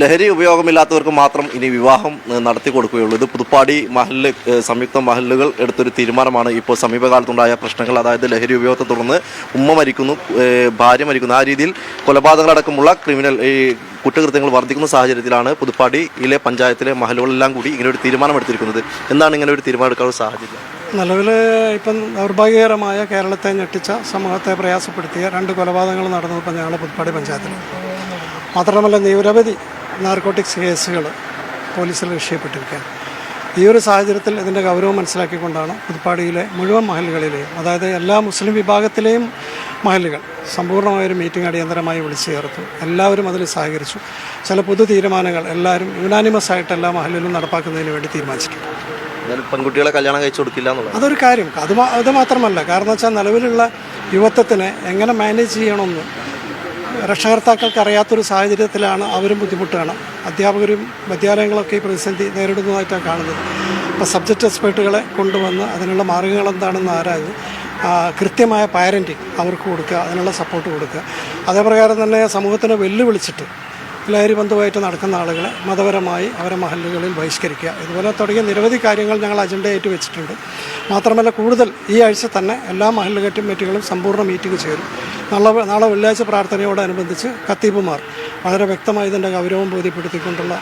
ലഹരി ഉപയോഗമില്ലാത്തവർക്ക് മാത്രം ഇനി വിവാഹം നടത്തി കൊടുക്കുകയുള്ളൂ. ഇത് പുതുപ്പാടി മഹൽ സംയുക്ത മഹലുകൾ എടുത്തൊരു തീരുമാനമാണ്. ഇപ്പോൾ സമീപകാലത്തുണ്ടായ പ്രശ്നങ്ങൾ അതായത് ലഹരി ഉപയോഗത്തെ തുടർന്ന് ഉമ്മ മരിക്കുന്നു ഭാര്യ മരിക്കുന്നു. ആ രീതിയിൽ കൊലപാതകങ്ങളടക്കമുള്ള ക്രിമിനൽ ഈ കുറ്റകൃത്യങ്ങൾ വർദ്ധിക്കുന്ന സാഹചര്യത്തിലാണ് പുതുപ്പാടിയിലെ പഞ്ചായത്തിലെ മഹലുകളെല്ലാം കൂടി ഇങ്ങനെ ഒരു തീരുമാനം എടുത്തിരിക്കുന്നത് എന്താണ് ഇങ്ങനെ ഒരു തീരുമാനം എടുക്കാനുള്ള സാഹചര്യം? നിലവിൽ ഇപ്പം ദൗർഭാഗ്യകരമായ കേരളത്തെ ഞെട്ടിച്ച സമൂഹത്തെ പ്രയാസപ്പെടുത്തിയ രണ്ട് കൊലപാതകങ്ങൾ നടന്നത് ഇപ്പം ഞങ്ങളുടെ പുതുപ്പാടി പഞ്ചായത്തിൽ മാത്രമല്ല നിരവധി നാർക്കോട്ടിക്സ് കേസുകൾ പോലീസിൽ രക്ഷപ്പെട്ടിരിക്കുകയാണ് ഈ ഒരു സാഹചര്യത്തിൽ ഇതിന്റെ ഗൗരവം മനസ്സിലാക്കിക്കൊണ്ടാണ് പുതുപ്പാടിയിലെ മുഴുവൻ മഹലുകളിലെയും അതായത് എല്ലാ മുസ്ലിം വിഭാഗത്തിലെയും മഹലുകൾ സമ്പൂർണമായൊരു മീറ്റിംഗ് അടിയന്തരമായി വിളിച്ചു ചേർത്തു. എല്ലാവരും അതിൽ സഹകരിച്ചു. ചില പൊതു തീരുമാനങ്ങൾ എല്ലാവരും യുനാനിമസ് ആയിട്ട് എല്ലാ മഹലിലും നടപ്പാക്കുന്നതിന് വേണ്ടി തീരുമാനിച്ചിട്ടുണ്ട് പെൺകുട്ടികളെ കല്യാണം കഴിച്ചു കൊടുക്കില്ല അതൊരു കാര്യം. അത് അത് മാത്രമല്ല. കാരണം വെച്ചാൽ നിലവിലുള്ള യുവത്വത്തിനെ എങ്ങനെ മാനേജ് ചെയ്യണമെന്ന് രക്ഷകർത്താക്കൾക്ക് അറിയാത്തൊരു സാഹചര്യത്തിലാണ് അവരും ബുദ്ധിമുട്ടാണ്. അധ്യാപകരും വിദ്യാലയങ്ങളൊക്കെ ഈ പ്രതിസന്ധി നേരിടുന്നതായിട്ടാണ് കാണുന്നത്. അപ്പോൾ സബ്ജക്റ്റ് എക്സ്പേർട്ടുകളെ കൊണ്ടുവന്ന് അതിനുള്ള മാർഗങ്ങൾ എന്താണെന്ന് ആരാഞ്ഞ് കൃത്യമായ പാരന്റിങ് അവർക്ക് കൊടുക്കുക അതിനുള്ള സപ്പോർട്ട് കൊടുക്കുക. അതേപ്രകാരം തന്നെ സമൂഹത്തിനെ വെല്ലുവിളിച്ചിട്ട് ലഹരി ബന്ധുവായിട്ട് നടക്കുന്ന ആളുകളെ മതപരമായി അവരെ മഹല്ലുകളിൽ ബഹിഷ്കരിക്കുക. ഇതുപോലെ തുടങ്ങിയ നിരവധി കാര്യങ്ങൾ ഞങ്ങൾ അജണ്ടയായിട്ട് വെച്ചിട്ടുണ്ട്. മാത്രമല്ല കൂടുതൽ ഈ ആഴ്ച തന്നെ എല്ലാ മഹല്ല് കമ്മിറ്റികളും സമ്പൂർണ മീറ്റിംഗ് ചേരും. നാളെ നാളെ വെള്ളിയാഴ്ച പ്രാർത്ഥനയോടനുബന്ധിച്ച് കത്തീബുമാർ വളരെ വ്യക്തമായി ഇതിന്റെ ഗൗരവം ബോധ്യപ്പെടുത്തിക്കൊണ്ടുള്ള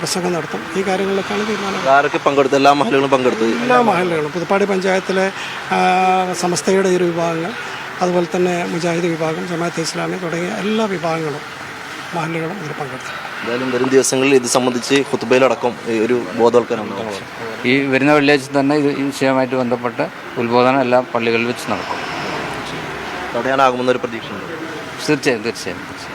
പ്രസംഗം നടത്തും. ഈ കാര്യങ്ങളിലൊക്കെയാണ് തീരുമാനം. ആരൊക്കെ പങ്കെടുത്തു? എല്ലാ മഹലുകളും പങ്കെടുത്തു. എല്ലാ മഹല്ലുകളും. പുതുപ്പാടി പഞ്ചായത്തിലെ സമസ്തയുടെ ഒരു വിഭാഗങ്ങൾ അതുപോലെ തന്നെ മുജാഹിദ് വിഭാഗം ജമാഅത്ത് ഇസ്ലാമി തുടങ്ങിയ എല്ലാ വിഭാഗങ്ങളും മഹല്ലുകളും ഇതിൽ പങ്കെടുത്തു എന്തായാലും വരും ദിവസങ്ങളിൽ ഇത് സംബന്ധിച്ച് കുത്തുബയിലടക്കം ഈ ഒരു ബോധവൽക്കരണം. ഈ വരുന്ന വെള്ളിയാഴ്ച തന്നെ ഇത് ഈ വിഷയവുമായിട്ട് ബന്ധപ്പെട്ട് ഉത്ബോധനം എല്ലാ പള്ളികളിൽ വെച്ച് നടക്കും. തടയാനാകുമെന്ന ഒരു പ്രതീക്ഷയുണ്ട്. തീർച്ചയായും തീർച്ചയായും തീർച്ചയായും.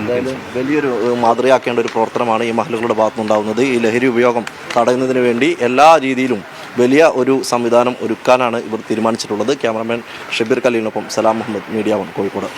എന്തായാലും വലിയൊരു ഏഹ്, മാതൃകയാക്കേണ്ട ഒരു പ്രവർത്തനമാണ് ഈ മഹലുകളുടെ ഭാഗത്തുനിന്നുണ്ടാവുന്നത്. ഈ ലഹരി ഉപയോഗം തടയുന്നതിന് വേണ്ടി എല്ലാ രീതിയിലും വലിയ ഒരു സംവിധാനം ഒരുക്കാനാണ് ഇവർ തീരുമാനിച്ചിട്ടുള്ളത്. ക്യാമറമാൻ ഷബീർ കലീലിനൊപ്പം സലാം മുഹമ്മദ് മീഡിയ വൺ കോഴിക്കോട്.